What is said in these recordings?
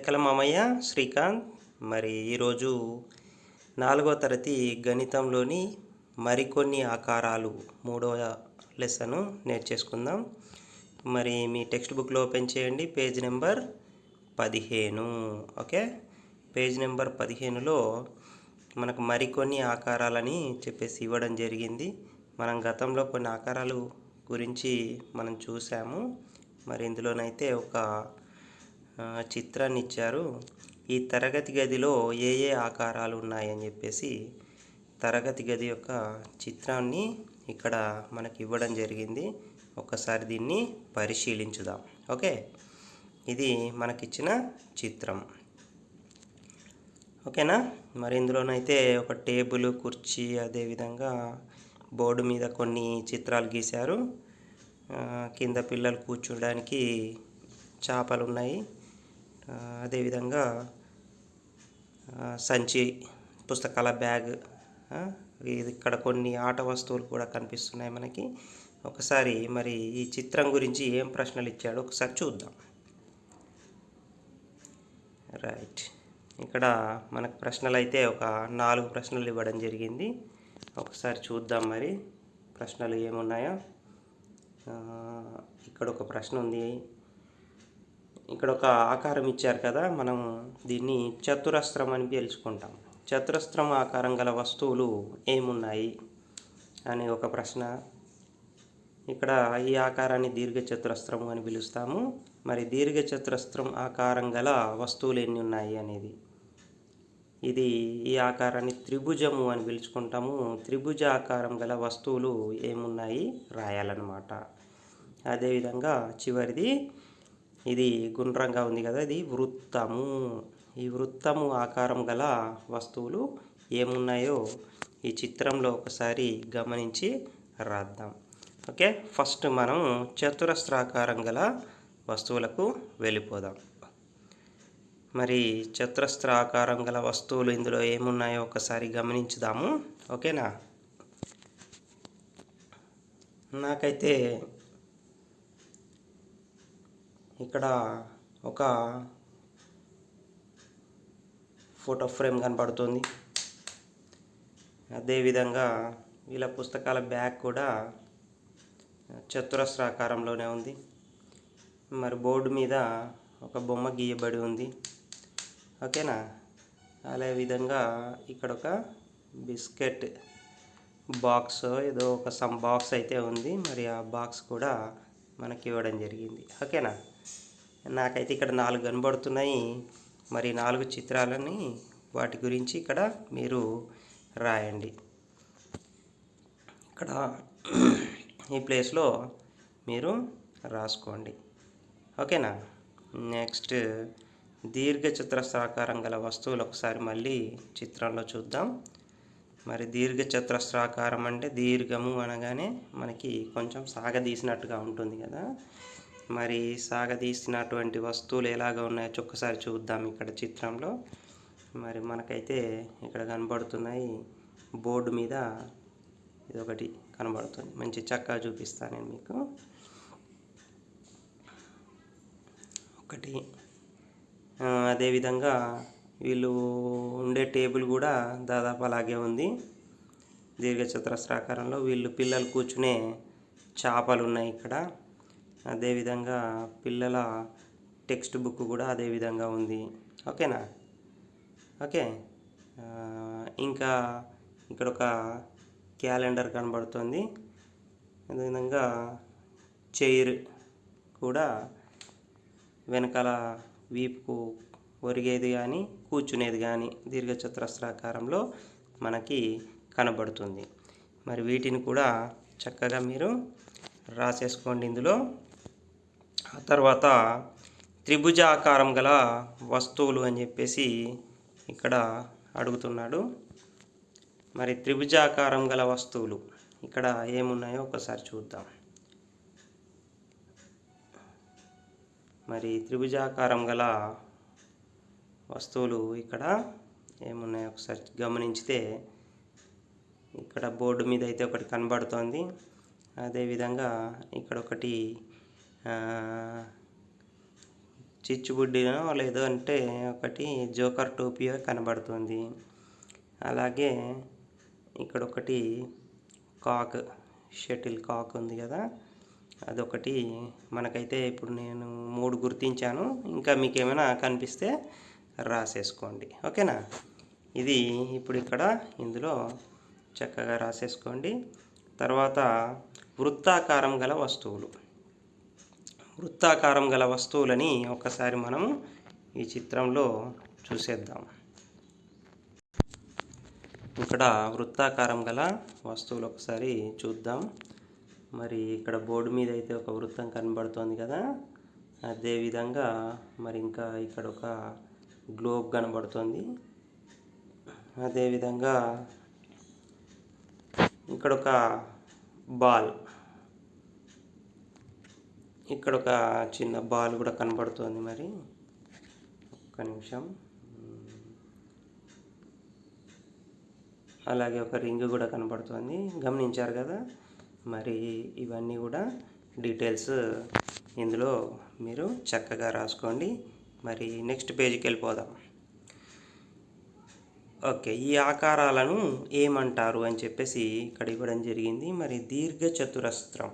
లెక్కల మామయ్య శ్రీకాంత్. మరి ఈరోజు నాలుగో తరగతి గణితంలోని మరికొన్ని ఆకారాలు మూడవ లెసను నేర్చేసుకుందాం. మరి మీ టెక్స్ట్ బుక్లో ఓపెన్ చేయండి. పేజ్ నెంబర్ పదిహేను. ఓకే? పేజ్ నెంబర్ పదిహేనులో మనకు మరికొన్ని ఆకారాలని చెప్పేసి ఇవ్వడం జరిగింది. మనం గతంలో కొన్ని ఆకారాలు గురించి మనం చూసాము మరి ఇందులోనైతే ఒక చిత్రాన్ని ఇచ్చారు ఈ తరగతి గదిలో ఏ ఏ ఆకారాలు ఉన్నాయని చెప్పేసి తరగతి గది యొక్క చిత్రాన్ని ఇక్కడ మనకి ఇవ్వడం జరిగింది. ఒకసారి దీన్ని పరిశీలించుదాం. ఓకే? ఇది మనకిచ్చిన చిత్రం. ఓకేనా? మరి ఇందులోనైతే ఒక టేబుల్ కుర్చీ అదేవిధంగా బోర్డు మీద కొన్ని చిత్రాలు గీశారు. కింద పిల్లలు కూర్చోడానికి చేపలు ఉన్నాయి అదేవిధంగా సంచి పుస్తకాల బ్యాగ్ ఇది ఇక్కడ కొన్ని ఆట వస్తువులు కూడా కనిపిస్తున్నాయి మనకి. ఒకసారి మరి ఈ చిత్రం గురించి ఏం ప్రశ్నలు ఇచ్చాడో ఒకసారి చూద్దాం. రైట్. ఇక్కడ మనకు ప్రశ్నలు అయితే ఒక నాలుగు ప్రశ్నలు ఇవ్వడం జరిగింది. ఒకసారి చూద్దాం మరి ప్రశ్నలు ఏమున్నాయో. ఇక్కడ ఒక ప్రశ్న ఉంది. ఇక్కడ ఒక ఆకారం ఇచ్చారు కదా మనం దీన్ని చతురస్రం అని పిలుచుకుంటాం. చతురస్రం ఆకారం గల వస్తువులు ఏమున్నాయి అనే ఒక ప్రశ్న. ఇక్కడ ఈ ఆకారాన్ని దీర్ఘచతురస్రము అని పిలుస్తాము. మరి దీర్ఘచతురస్రం ఆకారం గల వస్తువులు ఎన్ని ఉన్నాయి అనేది. ఇది ఈ ఆకారాన్ని త్రిభుజము అని పిలుచుకుంటాము. త్రిభుజ ఆకారం గల వస్తువులు ఏమున్నాయి? రాయాలన్నమాట. అదేవిధంగా చివరిది ఇది గుండ్రంగా ఉంది కదా ఇది వృత్తము. ఈ వృత్తము ఆకారం గల వస్తువులు ఏమున్నాయో ఈ చిత్రంలో ఒకసారి గమనించి రాద్దాం. ఓకే ఫస్ట్ మనం చతురస్రాకారం గల వస్తువులకు వెళ్ళిపోదాం. మరి చతురస్రాకారం గల వస్తువులు ఇందులో ఏమున్నాయో ఒకసారి గమనించుదాము. ఓకేనా? నాకైతే ఇక్కడ ఒక ఫోటో ఫ్రేమ్ కనపడుతుంది. అదేవిధంగా వీళ్ళ పుస్తకాల బ్యాగ్ కూడా చతురస్రాకారంలోనే ఉంది. మరి బోర్డు మీద ఒక బొమ్మ గీయబడి ఉంది. ఓకేనా? అదే విధంగా ఇక్కడ ఒక బిస్కెట్ బాక్స్ ఏదో ఒక సమ్ బాక్స్ అయితే ఉంది. మరి ఆ బాక్స్ కూడా మనకి ఇవ్వడం జరిగింది. ఓకేనా? నాకైతే ఇక్కడ నాలుగు కనబడుతున్నాయి. మరి నాలుగు చిత్రాలని వాటి గురించి ఇక్కడ మీరు రాయండి. ఇక్కడ ఈ ప్లేస్లో మీరు రాసుకోండి. ఓకేనా? నెక్స్ట్ దీర్ఘ చతురస్రాకారం గల వస్తువులు ఒకసారి మళ్ళీ చిత్రంలో చూద్దాం. మరి దీర్ఘ చతురస్రాకారం అంటే దీర్ఘము అనగానే మనకి కొంచెం సాగదీసినట్టుగా ఉంటుంది కదా. మరి సాగదీసినటువంటి వస్తువులు ఎలాగ ఉన్నాయో ఒక్కసారి చూద్దాం ఇక్కడ చిత్రంలో. మరి మనకైతే ఇక్కడ కనబడుతున్నాయి బోర్డు మీద ఇది ఒకటి కనబడుతుంది. మంచి చక్కగా చూపిస్తాను నేను మీకు. ఒకటి. అదేవిధంగా వీళ్ళు ఉండే టేబుల్ కూడా దాదాపు అలాగే ఉంది. దీర్ఘ చతురస్రాకారంలో వీళ్ళు పిల్లలు కూర్చునే చేపలు ఉన్నాయి ఇక్కడ. అదేవిధంగా పిల్లల టెక్స్ట్ బుక్ కూడా అదే విధంగా ఉంది. ఓకేనా? ఓకే. ఇంకా ఇక్కడ ఒక క్యాలెండర్ కనబడుతుంది. అదేవిధంగా చైర్ కూడా వెనకాల వీపుకు ఒరిగేది కానీ కూర్చునేది కానీ దీర్ఘచతురస్రాకారంలో మనకి కనబడుతుంది. మరి వీటిని కూడా చక్కగా మీరు రాసేసుకోండి ఇందులో. ఆ తర్వాత త్రిభుజ ఆకారం గల వస్తువులు అని చెప్పేసి ఇక్కడ అడుగుతున్నాడు. మరి త్రిభుజాకారం గల వస్తువులు ఇక్కడ ఏమున్నాయో ఒకసారి చూద్దాం. మరి త్రిభుజాకారం గల వస్తువులు ఇక్కడ ఏమున్నాయో ఒకసారి గమనించితే ఇక్కడ బోర్డు మీద అయితే ఒకటి కనబడుతోంది. అదేవిధంగా ఇక్కడ ఒకటి చిచ్చుబుడ్డినో లేదో అంటే ఒకటి జోకర్ టోపియో కనబడుతుంది. అలాగే ఇక్కడ ఒకటి కాక్ షటిల్ కాక్ ఉంది కదా. అదొకటి మనకైతే ఇప్పుడు నేను మూడు గుర్తించాను. ఇంకా మీకు ఏమైనా కనిపిస్తే రాసేసుకోండి. ఓకేనా? ఇది ఇప్పుడు ఇక్కడ ఇందులో చక్కగా రాసేసుకోండి. తర్వాత వృత్తాకారం గల వస్తువులు. వృత్తాకారం గల వస్తువులని ఒకసారి మనం ఈ చిత్రంలో చూసేద్దాం. ఇక్కడ వృత్తాకారం గల వస్తువులు ఒకసారి చూద్దాం. మరి ఇక్కడ బోర్డు మీద అయితే ఒక వృత్తం కనబడుతోంది కదా. అదేవిధంగా మరి ఇంకా ఇక్కడ ఒక గ్లోబ్ కనబడుతుంది. అదేవిధంగా ఇక్కడ ఒక బాల్ ఇక్కడ ఒక చిన్న బాల్ కూడా కనబడుతోంది మరి. ఒక్క నిమిషం. అలాగే ఒక రింగ్ కూడా కనబడుతోంది. గమనించారు కదా? మరి ఇవన్నీ కూడా డీటెయిల్స్ ఇందులో మీరు చక్కగా రాసుకోండి. మరి నెక్స్ట్ పేజీకి వెళ్ళిపోదాం. ఓకే ఈ ఆకారాలను ఏమంటారు అని చెప్పేసి ఇక్కడ ఇవ్వడం జరిగింది. మరి దీర్ఘ చతురస్త్రం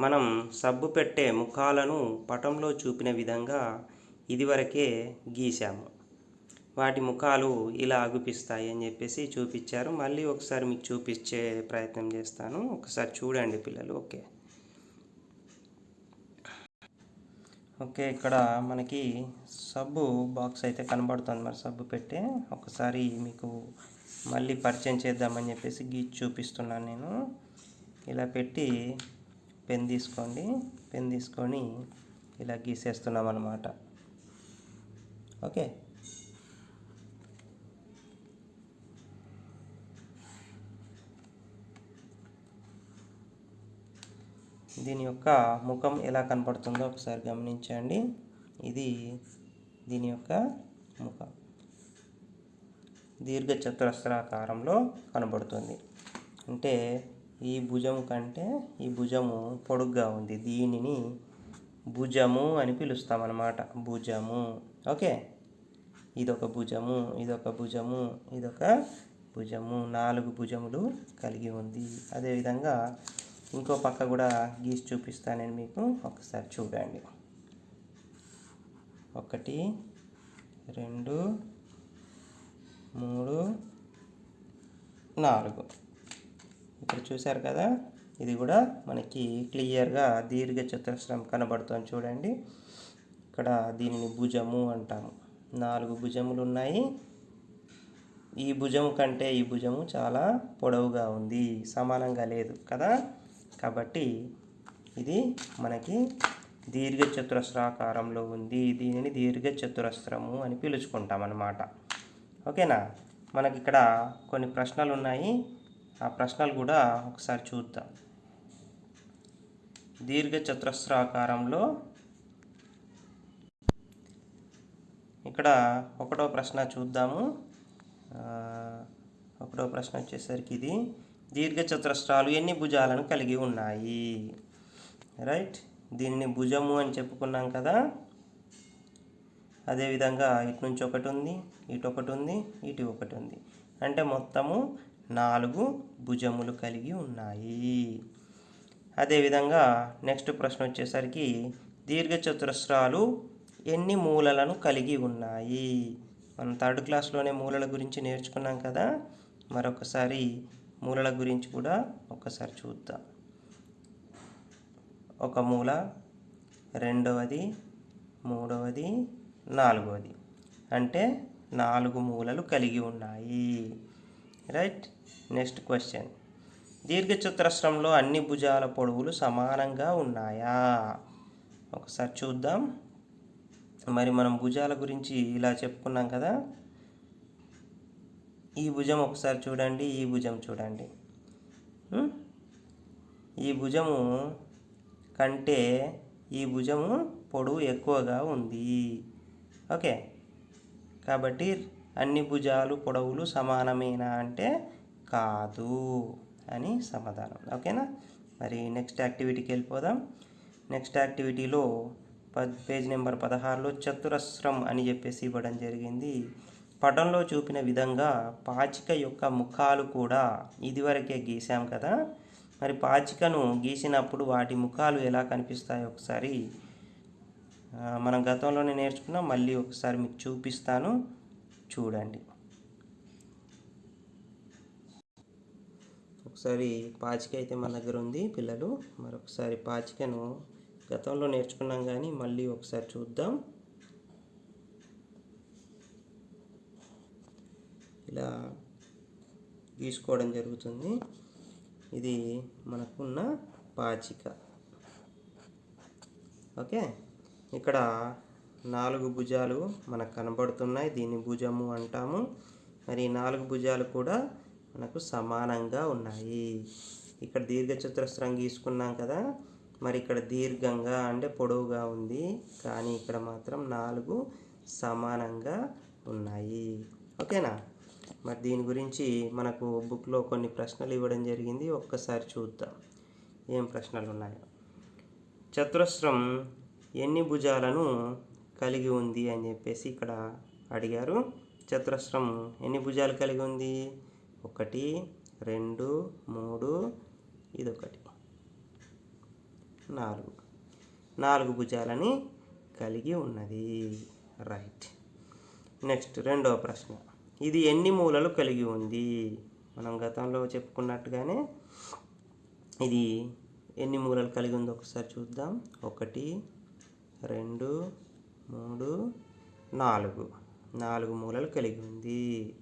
మనం సబ్బు పెట్టే ముఖాలను పటంలో చూపిన విధంగా ఇదివరకే గీశాము. వాటి ముఖాలు ఇలా అగుపిస్తాయి అని చెప్పేసి చూపించారు. మళ్ళీ ఒకసారి మీకు చూపించే ప్రయత్నం చేస్తాను. ఒకసారి చూడండి పిల్లలు. ఓకే. ఓకే ఇక్కడ మనకి సబ్బు బాక్స్ అయితే కనబడుతుంది మరి సబ్బు పెట్టే. ఒకసారి మీకు మళ్ళీ పరిచయం చేద్దామని చెప్పేసి గీచి చూపిస్తున్నాను నేను. ఇలా పెట్టి పెన్ తీసుకోండి. పెన్ తీసుకొని ఇలా గీసేస్తున్నాం అన్నమాట ఓకే? దీని యొక్క ముఖం ఎలా కనపడుతుందో ఒకసారి గమనించండి. ఇది దీని యొక్క ముఖం. దీర్ఘ చతురస్రాకారంలో కనబడుతుంది. అంటే ఈ భుజం కంటే ఈ భుజము పొడుగ్గా ఉంది. దీనిని భుజము అని పిలుస్తామన్నమాట. భుజము. ఓకే? ఇదొక భుజము ఇదొక భుజము ఇదొక భుజము. నాలుగు భుజములు కలిగి ఉంది. అదేవిధంగా ఇంకో పక్క కూడా గీసి చూపిస్తాను నేను మీకు ఒకసారి చూడండి. ఒకటి రెండు మూడు నాలుగు. ఇక్కడ చూశారు కదా? ఇది కూడా మనకి క్లియర్గా దీర్ఘ చతురస్రం కనబడుతుంది చూడండి. ఇక్కడ దీనిని భుజము అంటాము. నాలుగు భుజములు ఉన్నాయి. ఈ భుజము కంటే ఈ భుజము చాలా పొడవుగా ఉంది. సమానంగా లేదు కదా? కాబట్టి ఇది మనకి దీర్ఘ చతురస్రాకారంలో ఉంది. దీనిని దీర్ఘ చతురస్రము అని పిలుచుకుంటాం అన్నమాట ఓకేనా? మనకి ఇక్కడ కొన్ని ప్రశ్నలు ఉన్నాయి. ఆ ప్రశ్నలు కూడా ఒకసారి చూద్దాం. దీర్ఘ చతురస్రాకారంలో ఇక్కడ ఒకటో ప్రశ్న చూద్దాము. ఒకటో ప్రశ్న వచ్చేసరికి ఇది దీర్ఘ చతురస్రాలు ఎన్ని భుజాలను కలిగి ఉన్నాయి? రైట్? దీనిని భుజము అని చెప్పుకున్నాం కదా. అదేవిధంగా ఇటు నుంచి ఒకటి ఉంది ఇటు ఒకటి ఉంది ఇటు ఒకటి ఉంది. అంటే మొత్తము నాలుగు భుజములు కలిగి ఉన్నాయి. అదేవిధంగా నెక్స్ట్ ప్రశ్న వచ్చేసరికి దీర్ఘచతురస్రాలు ఎన్ని మూలలను కలిగి ఉన్నాయి? మనం థర్డ్ క్లాస్లోనే మూలల గురించి నేర్చుకున్నాం కదా. మరొకసారి మూలల గురించి కూడా ఒకసారి చూద్దాం. ఒక మూల రెండవది మూడవది నాలుగవది. అంటే నాలుగు మూలలు కలిగి ఉన్నాయి. రైట్ నెక్స్ట్ క్వశ్చన్ దీర్ఘచతురస్రంలో అన్ని భుజాల పొడవులు సమానంగా ఉన్నాయా? ఒకసారి చూద్దాం. మరి మనం భుజాల గురించి ఇలా చెప్పుకున్నాం కదా. ఈ భుజం ఒకసారి చూడండి ఈ భుజం చూడండి. ఈ భుజము కంటే ఈ భుజము పొడవు ఎక్కువగా ఉంది. ఓకే. కాబట్టి అన్ని భుజాలు పొడవులు సమానమేనా అంటే కాదు అని సమాధానం. ఓకేనా? మరి నెక్స్ట్ యాక్టివిటీకి వెళ్ళిపోదాం. నెక్స్ట్ యాక్టివిటీలో పద్ పేజ్ నెంబర్ పదహారులో చతురస్రం అని చెప్పేసి ఇవ్వడం జరిగింది. పటంలో చూపిన విధంగా పాచిక యొక్క ముఖాలు కూడా ఇదివరకే గీసాం కదా? మరి పాచికను గీసినప్పుడు వాటి ముఖాలు ఎలా కనిపిస్తాయో ఒకసారి మనం గతంలోనే నేర్చుకున్నాం. మళ్ళీ ఒకసారి మీకు చూపిస్తాను. చూడండి. ఒకసారి పాచిక అయితే మన దగ్గర ఉంది పిల్లలు. మరొకసారి పాచికను గతంలో నేర్చుకున్నాం కానీ మళ్ళీ ఒకసారి చూద్దాం. ఇలా గీసుకోవడం జరుగుతుంది. ఇది మనకున్న పాచిక. ఓకే? ఇక్కడ నాలుగు భుజాలు మనకు కనబడుతున్నాయి. దీన్ని భుజము అంటాము. మరి నాలుగు భుజాలు కూడా మనకు సమానంగా ఉన్నాయి. ఇక్కడ దీర్ఘచతురస్రం గీసుకున్నాం కదా. మరి ఇక్కడ దీర్ఘంగా అంటే పొడవుగా ఉంది. కానీ ఇక్కడ మాత్రం నాలుగు సమానంగా ఉన్నాయి. ఓకేనా? మరి దీని గురించి మనకు బుక్లో కొన్ని ప్రశ్నలు ఇవ్వడం జరిగింది. ఒక్కసారి చూద్దాం. ఏం ప్రశ్నలు ఉన్నాయో చతురస్రం ఎన్ని భుజాలను కలిగి ఉంది అని చెప్పేసి ఇక్కడ అడిగారు. చతురస్రం ఎన్ని భుజాలు కలిగి ఉంది? ఒకటి రెండు మూడు ఇదొకటి. నాలుగు. నాలుగు భుజాలని కలిగి ఉన్నది. రైట్. నెక్స్ట్ రెండవ ప్రశ్న. ఇది ఎన్ని మూలలు కలిగి ఉంది? మనం గతంలో చెప్పుకున్నట్టుగానే ఇది ఎన్ని మూలలు కలిగి ఉందో ఒకసారి చూద్దాం. ఒకటి రెండు మూడు నాలుగు. నాలుగు మూలలు కలిగి ఉంది.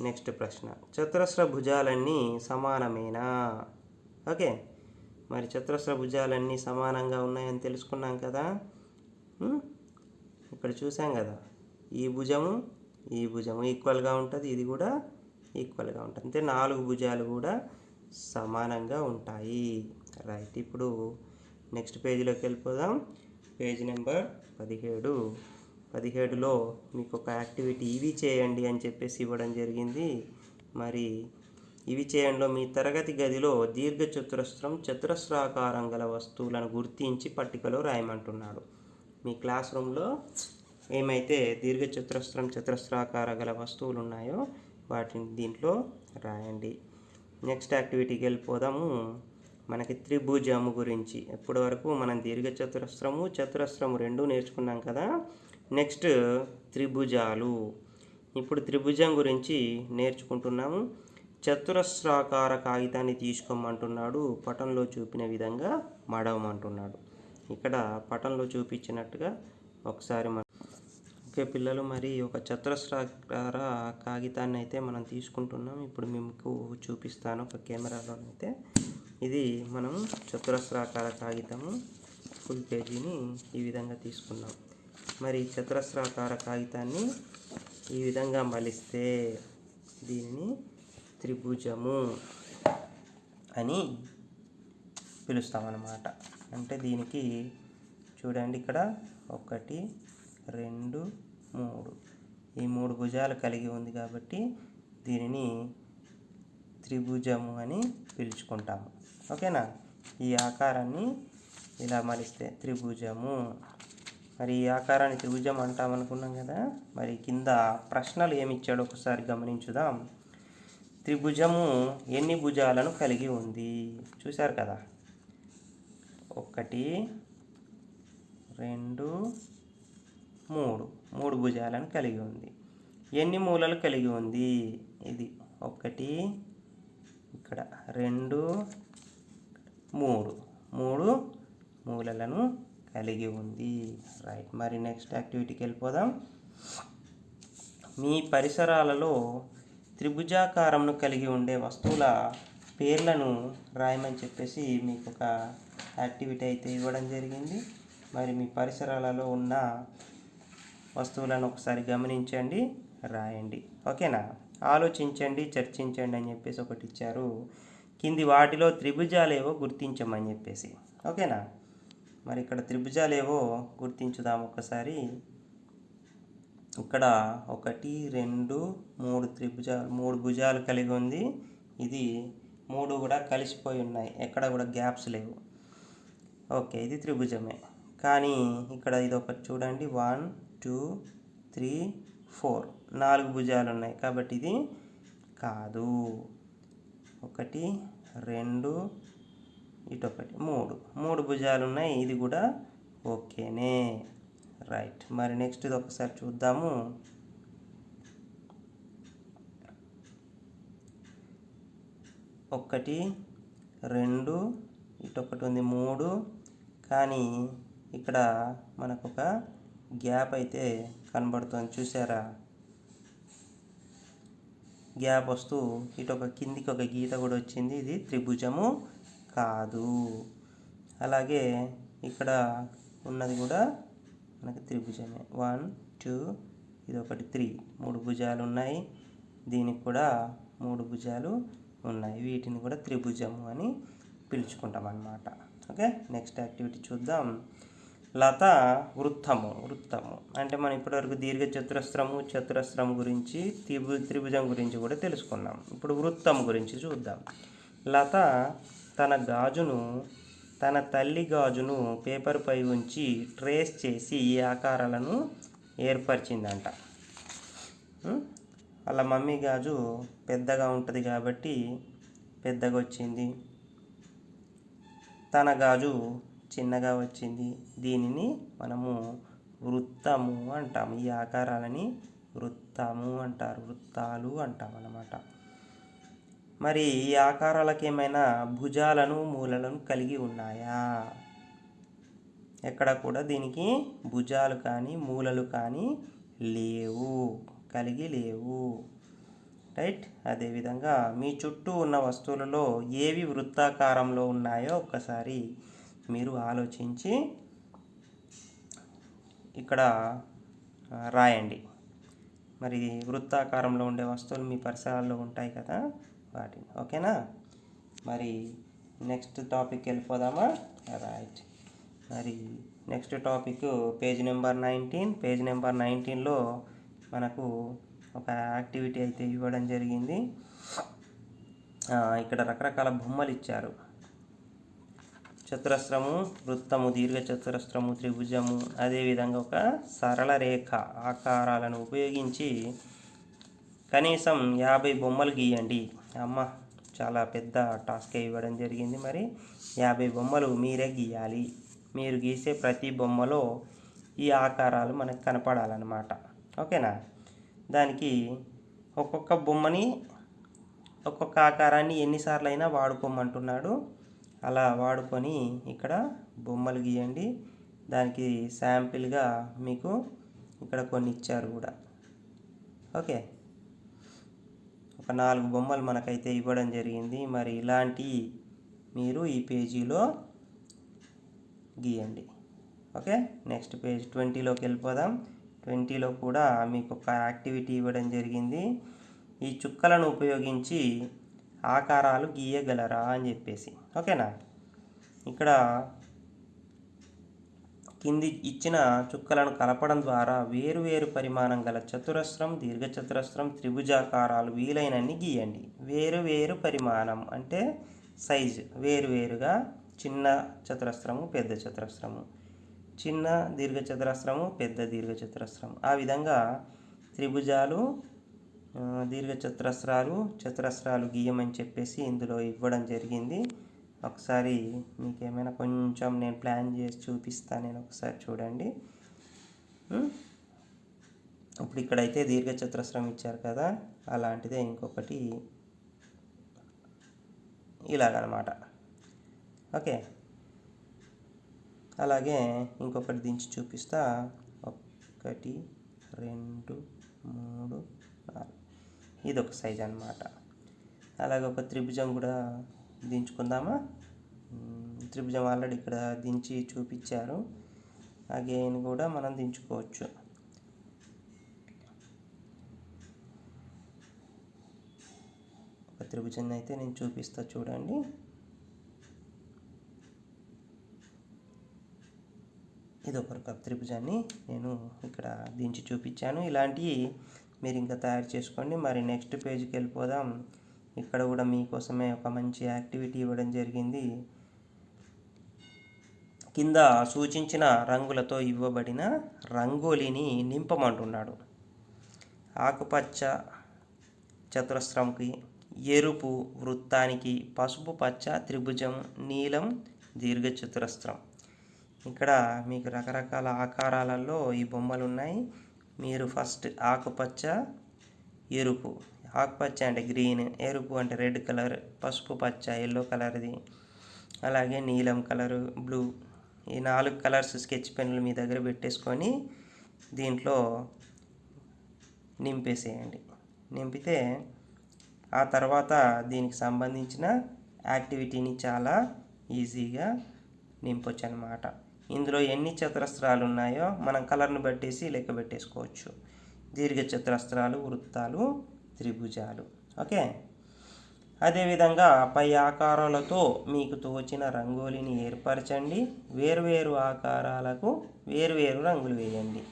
నెక్స్ట్ ప్రశ్న. చతురస్ర భుజాలన్నీ సమానమేనా? ఓకే. మరి చతురస్ర భుజాలన్నీ సమానంగా ఉన్నాయని తెలుసుకున్నాం కదా? ఇక్కడ చూసాం కదా. ఈ భుజము ఈ భుజము ఈక్వల్గా ఉంటుంది ఇది కూడా ఈక్వల్గా ఉంటుంది. అంటే నాలుగు భుజాలు కూడా సమానంగా ఉంటాయి. రైట్. ఇప్పుడు నెక్స్ట్ పేజీలోకి వెళ్ళిపోదాం. పేజ్ నెంబర్ పదిహేడు. పదిహేడులో మీకు ఒక యాక్టివిటీ ఇవి చేయండి అని చెప్పేసి ఇవ్వడం జరిగింది. మరి ఇవి చేయండిలో మీ తరగతి గదిలో దీర్ఘ చతురస్రం చతురస్రాకారం గల వస్తువులను గుర్తించి పట్టికలో రాయమంటున్నాడు. మీ క్లాస్ రూమ్లో ఏమైతే దీర్ఘ చతురస్రం చతురస్రాకార గల వస్తువులు ఉన్నాయో వాటిని దీంట్లో రాయండి. నెక్స్ట్ యాక్టివిటీకి వెళ్ళిపోదాము. మనకి త్రిభుజము గురించి. ఇప్పటి వరకు మనం దీర్ఘ చతురస్రము చతురస్రము రెండు నేర్చుకున్నాం కదా? నెక్స్ట్ త్రిభుజాలు. ఇప్పుడు త్రిభుజం గురించి నేర్చుకుంటున్నాము. చతురస్రాకార కాగితాన్ని తీసుకోమంటున్నాడు. పటంలో చూపిన విధంగా మడవమంటున్నాడు. ఇక్కడ పటంలో చూపించినట్టుగా ఒకసారి మనం ఓకే పిల్లలు మరి ఒక చతురస్రాకార కాగితాన్ని అయితే మనం తీసుకుంటున్నాం. ఇప్పుడు మీకు చూపిస్తాను ఒక కెమెరాలోనైతే ఇది మనం చతురస్రాకార కాగితము. ఫుల్ పేజీని ఈ విధంగా తీసుకున్నాం. మరి చతురస్రాకార కాగితాన్ని ఈ విధంగా మలిస్తే దీనిని త్రిభుజము అని పిలుస్తామన్నమాట. అంటే దీనికి చూడండి ఇక్కడ ఒకటి రెండు మూడు. ఈ మూడు భుజాలు కలిగి ఉంది కాబట్టి దీనిని త్రిభుజము అని పిలుచుకుంటాము. ఓకేనా? ఈ ఆకారాన్ని ఇలా మలిస్తే త్రిభుజము మరి ఈ ఆకారాన్ని త్రిభుజం అంటాం అనుకున్నాం కదా. మరి కింద ప్రశ్నలు ఏమి ఇచ్చాడో ఒకసారి గమనించుదాం. త్రిభుజము ఎన్ని భుజాలను కలిగి ఉంది? చూశారు కదా. ఒకటి రెండు మూడు. మూడు భుజాలను కలిగి ఉంది. ఎన్ని మూలలు కలిగి ఉంది? ఇది ఒకటి ఇక్కడ రెండు మూడు. మూడు మూలలను కలిగి ఉంది. రైట్ మరి నెక్స్ట్ యాక్టివిటీకి వెళ్ళిపోదాం. మీ పరిసరాలలో త్రిభుజాకారంను కలిగి ఉండే వస్తువుల పేర్లను రాయమని చెప్పేసి మీకు ఒక యాక్టివిటీ అయితే ఇవ్వడం జరిగింది. మరి మీ పరిసరాలలో ఉన్న వస్తువులను ఒకసారి గమనించండి రాయండి. ఓకేనా ఆలోచించండి చర్చించండి అని చెప్పేసి ఒకటి ఇచ్చారు. కింది వాటిలో త్రిభుజాలేవో గుర్తించమని చెప్పేసి. ఓకేనా మరి ఇక్కడ త్రిభుజాలేవో గుర్తించుదాం ఒకసారి. ఇక్కడ ఒకటి రెండు మూడు త్రిభుజాలు మూడు భుజాలు కలిగి ఉంది. ఇది మూడు కూడా కలిసిపోయి ఉన్నాయి. ఎక్కడ కూడా గ్యాప్స్ లేవు. ఓకే ఇది త్రిభుజమే. కానీ ఇక్కడ ఇది ఒకటి చూడండి. One two three four. నాలుగు భుజాలు ఉన్నాయి. కాబట్టి ఇది కాదు. ఒకటి రెండు ఇటొకటి. మూడు. మూడు భుజాలు ఉన్నాయి ఇది కూడా ఓకేనే. రైట్. మరి నెక్స్ట్ ఇది ఒకసారి చూద్దాము. ఒకటి రెండు ఇటొకటి ఉంది మూడు. కానీ ఇక్కడ మనకు ఒక గ్యాప్ అయితే కనబడుతుంది. చూసారా గ్యాప్ వస్తూ ఇటు ఒక కిందికి ఒక గీత కూడా వచ్చింది. ఇది త్రిభుజము. కాదు. అలాగే ఇక్కడ ఉన్నది కూడా మనకి త్రిభుజమే. వన్ టూ ఇది ఒకటి త్రీ మూడు భుజాలు ఉన్నాయి. దీనికి కూడా మూడు భుజాలు ఉన్నాయి. వీటిని కూడా త్రిభుజము అని పిలుచుకుంటాం అన్నమాట ఓకే నెక్స్ట్ యాక్టివిటీ చూద్దాం. లత వృత్తము వృత్తము. అంటే మనం ఇప్పటివరకు దీర్ఘ చతురస్రము చతురస్రము గురించి త్రిభు త్రిభుజం గురించి కూడా తెలుసుకున్నాం. ఇప్పుడు వృత్తం గురించి చూద్దాం. లత తన గాజును తన తల్లి గాజును పేపర్పై ఉంచి ట్రేస్ చేసి ఈ ఆకారాలను ఏర్పరిచిందంట. అలా వాళ్ళ మమ్మీ గాజు పెద్దగా ఉంటుంది కాబట్టి పెద్దగా వచ్చింది తన గాజు చిన్నగా వచ్చింది. దీనిని మనము వృత్తము అంటాము. ఈ ఆకారాలని వృత్తము అంటారు. వృత్తాలు అంటాం అన్నమాట మరి ఈ ఆకారాలకు ఏమైనా భుజాలను మూలలను కలిగి ఉన్నాయా? ఎక్కడ కూడా దీనికి భుజాలు కానీ మూలలు కానీ లేవు. కలిగి లేవు. రైట్? అదేవిధంగా మీ చుట్టూ ఉన్న వస్తువులలో ఏవి వృత్తాకారంలో ఉన్నాయో ఒక్కసారి మీరు ఆలోచించి ఇక్కడ రాయండి. మరి వృత్తాకారంలో ఉండే వస్తువులు మీ పరిసరాల్లో ఉంటాయి కదా? వాటిని. ఓకేనా? మరి నెక్స్ట్ టాపిక్ వెళ్ళిపోదామా? రైట్ మరి next topic page number nineteen. Page number నైన్టీన్లో మనకు ఒక యాక్టివిటీ అయితే ఇవ్వడం జరిగింది. ఇక్కడ రకరకాల బొమ్మలు ఇచ్చారు. చతురస్రము వృత్తము దీర్ఘ చతురస్రము త్రిభుజము అదేవిధంగా ఒక సరళ రేఖ ఆకారాలను ఉపయోగించి కనీసం యాభై బొమ్మలు గీయండి. అమ్మ చాలా పెద్ద టాస్క్ ఇవ్వడం జరిగింది. మరి యాభై బొమ్మలు మీరే గీయాలి. మీరు గీసే ప్రతి బొమ్మలో ఈ ఆకారాలు మనకు కనపడాలన్నమాట. ఓకేనా? దానికి ఒక్కొక్క బొమ్మని ఒక్కొక్క ఆకారాన్ని ఎన్నిసార్లు అయినా వాడుకోమంటున్నాడు. అలా వాడుకొని ఇక్కడ బొమ్మలు గీయండి. దానికి శాంపిల్గా మీకు ఇక్కడ కొన్ని ఇచ్చారు కూడా. ఓకే? ఒక నాలుగు బొమ్మలు మనకైతే ఇవ్వడం జరిగింది. మరి ఇలాంటి మీరు ఈ పేజీలో గీయండి. ఓకే? నెక్స్ట్ పేజ్ ట్వంటీలోకి వెళ్ళిపోదాం. ట్వంటీలో కూడా మీకు ఒక యాక్టివిటీ ఇవ్వడం జరిగింది. ఈ చుక్కలను ఉపయోగించి ఆకారాలు గీయగలరా అని చెప్పేసి. ఓకేనా? ఇక్కడ కింది ఇచ్చిన చుక్కలను కలపడం ద్వారా వేరువేరు పరిమాణం గల చతురస్రం దీర్ఘచతురస్రం త్రిభుజాకారాలు వీలైనన్ని గీయండి. వేరువేరు పరిమాణం అంటే సైజు వేరువేరుగా చిన్న చతురస్రము పెద్ద చతురస్రము. చిన్న దీర్ఘచతురస్రము పెద్ద దీర్ఘచతురస్రము. ఆ విధంగా త్రిభుజాలు దీర్ఘచతురస్రాలు చతురస్రాలు గీయమని చెప్పేసి ఇందులో ఇవ్వడం జరిగింది. ఒకసారి మీకు ఏమైనా కొంచెం నేను ప్లాన్ చేసి చూపిస్తాను నేను ఒకసారి చూడండి. ఇప్పుడు ఇక్కడైతే దీర్ఘచతురస్రం ఇచ్చారు కదా అలాంటిదే ఇంకొకటి ఇలాగనమాట. ఓకే? అలాగే ఇంకొకటి దించి చూపిస్తా. ఒకటి రెండు మూడు నాలుగు. ఇది ఒక సైజ్ అన్నమాట అలాగే ఒక త్రిభుజం కూడా దించుకుందామా? త్రిభుజం ఆల్రెడీ ఇక్కడ దించి చూపించారు. అగైన్ కూడా మనం దించుకోవచ్చు. ఒక త్రిభుజం అయితే నేను చూపిస్తా చూడండి. ఇది ఒక రకం త్రిభుజాన్ని నేను ఇక్కడ దించి చూపించాను. ఇలాంటివి మీరు ఇంకా తయారు చేసుకోండి. మరి నెక్స్ట్ పేజ్కి వెళ్ళిపోదాం. ఇక్కడ కూడా మీకోసమే ఒక మంచి యాక్టివిటీ ఇవ్వడం జరిగింది. కింద సూచించిన రంగులతో ఇవ్వబడిన రంగోలీని నింపమంటున్నాడు. ఆకుపచ్చ చతురస్రంకి ఎరుపు వృత్తానికి పసుపు పచ్చ త్రిభుజం నీలం దీర్ఘ చతురస్రం ఇక్కడ మీకు రకరకాల ఆకారాలలో ఈ బొమ్మలు ఉన్నాయి మీరు ఫస్ట్ ఆకుపచ్చ ఎరుపు ఆకుపచ్చ అంటే గ్రీన్ ఎరుపు అంటే రెడ్ కలర్ పసుపు పచ్చ ఎల్లో కలర్ది అలాగే నీలం కలరు బ్లూ. ఈ నాలుగు కలర్స్ స్కెచ్ పెన్లు మీ దగ్గర పెట్టేసుకొని దీంట్లో నింపేసేయండి. నింపితే ఆ తర్వాత దీనికి సంబంధించిన యాక్టివిటీని చాలా ఈజీగా నింపొచ్చు అనమాట ఇందులో ఎన్ని చతురస్రాలు ఉన్నాయో మనం కలర్ను బట్టేసి లెక్క పెట్టేసుకోవచ్చు. దీర్ఘ చతురస్రాలు వృత్తాలు త్రిభుజాలు. ఓకే? అదేవిధంగా పై ఆకారాలతో మీకు తోచిన రంగోలిని ఏర్పరచండి. వేరువేరు ఆకారాలకు వేరువేరు రంగులు వేయండి.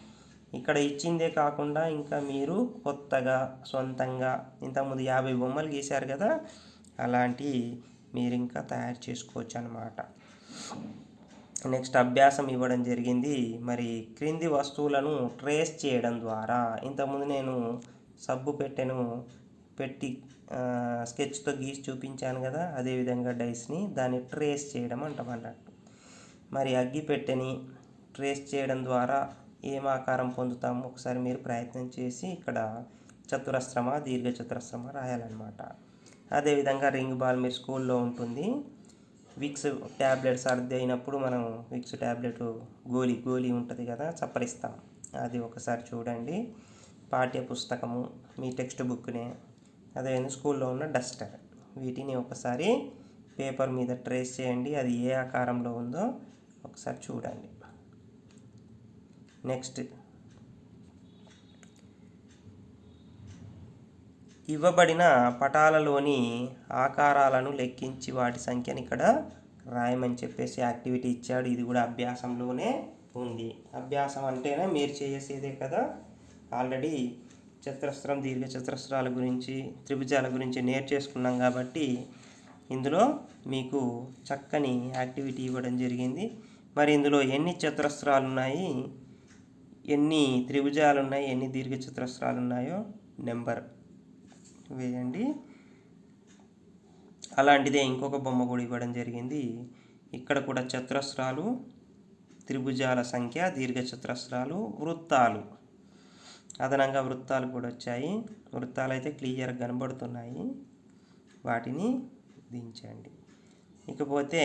ఇక్కడ ఇచ్చిందే కాకుండా ఇంకా మీరు కొత్తగా సొంతంగా ఇంతకుముందు యాభై బొమ్మలు గీశారు కదా అలాంటి మీరు ఇంకా తయారు చేసుకోవచ్చు అనమాట నెక్స్ట్ అభ్యాసం ఇవ్వడం జరిగింది. మరి క్రింది వస్తువులను ట్రేస్ చేయడం ద్వారా ఇంతకుముందు నేను సబ్బు పెట్టెను పెట్టి స్కెచ్తో గీసి చూపించాను కదా అదేవిధంగా డైస్ని దాన్ని ట్రేస్ చేయడం అంటాం అన్నట్టు మరి అగ్గి పెట్టెని ట్రేస్ చేయడం ద్వారా ఏం ఆకారం పొందుతాము? ఒకసారి మీరు ప్రయత్నం చేసి ఇక్కడ చతురస్రమ దీర్ఘచతురస్రమ రాయాలన్నమాట. అదేవిధంగా రింగ్ బాల్ మీరు స్కూల్లో ఉంటుంది. విక్స్ ట్యాబ్లెట్స్ అర్థ అయినప్పుడు మనం విక్స్ ట్యాబ్లెట్ గోలీ గోలీ ఉంటుంది కదా చప్పరిస్తాం. అది ఒకసారి చూడండి. పాఠ్య పుస్తకము మీ టెక్స్ట్ బుక్ని అదేవిధంగా స్కూల్లో ఉన్న డస్టర్. వీటిని ఒకసారి పేపర్ మీద ట్రేస్ చేయండి అది ఏ ఆకారంలో ఉందో ఒకసారి చూడండి. నెక్స్ట్. ఇవ్వబడిన పటాలలోని ఆకారాలను లెక్కించి వాటి సంఖ్యని ఇక్కడ రాయమని చెప్పేసి యాక్టివిటీ ఇచ్చాడు. ఇది కూడా అభ్యాసంలోనే ఉంది. అభ్యాసం అంటేనే మీరు చేసేదే కదా. ఆల్రెడీ చతురస్రం దీర్ఘ చతురస్రాల గురించి త్రిభుజాల గురించి నేర్చేసుకున్నాం కాబట్టి ఇందులో మీకు చక్కని యాక్టివిటీ ఇవ్వడం జరిగింది. మరి ఇందులో ఎన్ని చతురస్రాలు ఉన్నాయి? ఎన్ని త్రిభుజాలు ఉన్నాయి? ఎన్ని దీర్ఘ చతురస్రాలు ఉన్నాయో నెంబర్ వేయండి. అలాంటిదే ఇంకొక బొమ్మ కూడా ఇవ్వడం జరిగింది. ఇక్కడ కూడా చతురస్రాలు త్రిభుజాల సంఖ్య దీర్ఘ చతురస్రాలు వృత్తాలు. అదనంగా వృత్తాలు కూడా వచ్చాయి. వృత్తాలు అయితే క్లియర్గా కనబడుతున్నాయి. వాటిని దించండి. ఇకపోతే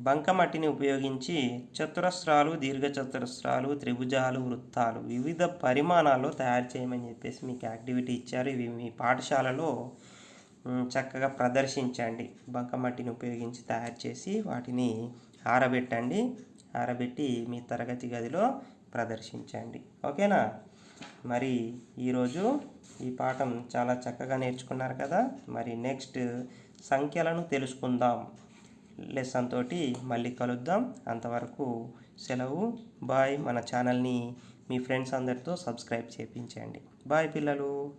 బంకమట్టిని ఉపయోగించి చతురస్రాలు దీర్ఘచతురస్రాలు త్రిభుజాలు వృత్తాలు వివిధ పరిమాణాల్లో తయారు చేయమని చెప్పేసి మీకు యాక్టివిటీ ఇచ్చారు. ఇవి మీ పాఠశాలలో చక్కగా ప్రదర్శించండి. బంకమట్టిని ఉపయోగించి తయారు చేసి వాటిని ఆరబెట్టండి. ఆరబెట్టి మీ తరగతి గదిలో ప్రదర్శించండి. ఓకేనా? మరి ఈరోజు ఈ పాఠం చాలా చక్కగా నేర్చుకున్నారు కదా. మరి నెక్స్ట్ సంఖ్యలను తెలుసుకుందాం. లెసన్ తోటి మళ్ళీ కలుద్దాం. అంతవరకు సెలవు. బాయ్. మన ఛానల్ని మీ ఫ్రెండ్స్ అందరితో సబ్స్క్రైబ్ చేయించండి బాయ్ పిల్లలు.